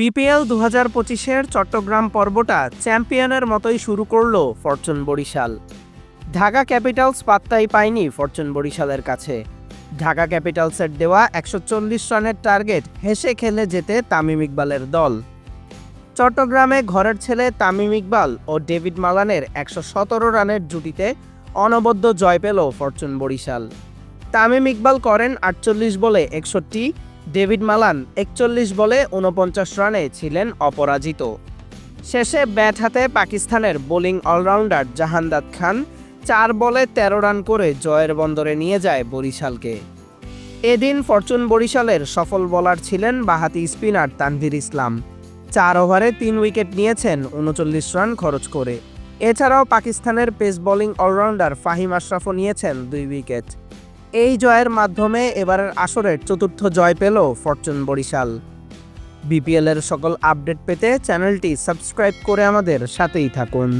BPL দু হাজার পঁচিশের চট্টগ্রাম পর্বটা চ্যাম্পিয়নের মতোই শুরু করল ফরচুন বরিশাল। ঢাকা ক্যাপিটালস পাত্তাই পায়নি ফরচুন বরিশালের কাছে। ঢাকা ক্যাপিটালসের দেওয়া একশো চল্লিশ রানের টার্গেট হেসে খেলে যেতে তামিম ইকবালের দল। চট্টগ্রামে ঘরের ছেলে তামিম ইকবাল ও ডেভিড মালানের একশো সতেরো রানের জুটিতে অনবদ্য জয় পেল ফরচুন বরিশাল। তামিম ইকবাল করেন আটচল্লিশ বলে একষট্টি ডেভিড মালান একচল্লিশ বলে উনপঞ্চাশ রানে ছিলেন অপরাজিত। শেষে ব্যাট হাতে পাকিস্তানের বোলিং অলরাউন্ডার জাহানদাদ খান চার বলে ১৩ রান করে জয়ের বন্দরে নিয়ে যায় বরিশালকে। এদিন ফরচুন বরিশালের সফল বোলার ছিলেন বাহাতি স্পিনার তানভীর ইসলাম। চার ওভারে তিন উইকেট নিয়েছেন উনচল্লিশ রান খরচ করে। এছাড়াও পাকিস্তানের পেস বোলিং অলরাউন্ডার ফাহিম আশরাফও নিয়েছেন দুই উইকেট। এই জয়ের মাধ্যমে এবারের আসরের চতুর্থ জয় পেল ফরচুন বরিশাল। বিপিএলের সকল আপডেট পেতে চ্যানেলটি সাবস্ক্রাইব করে আমাদের সাথেই থাকুন।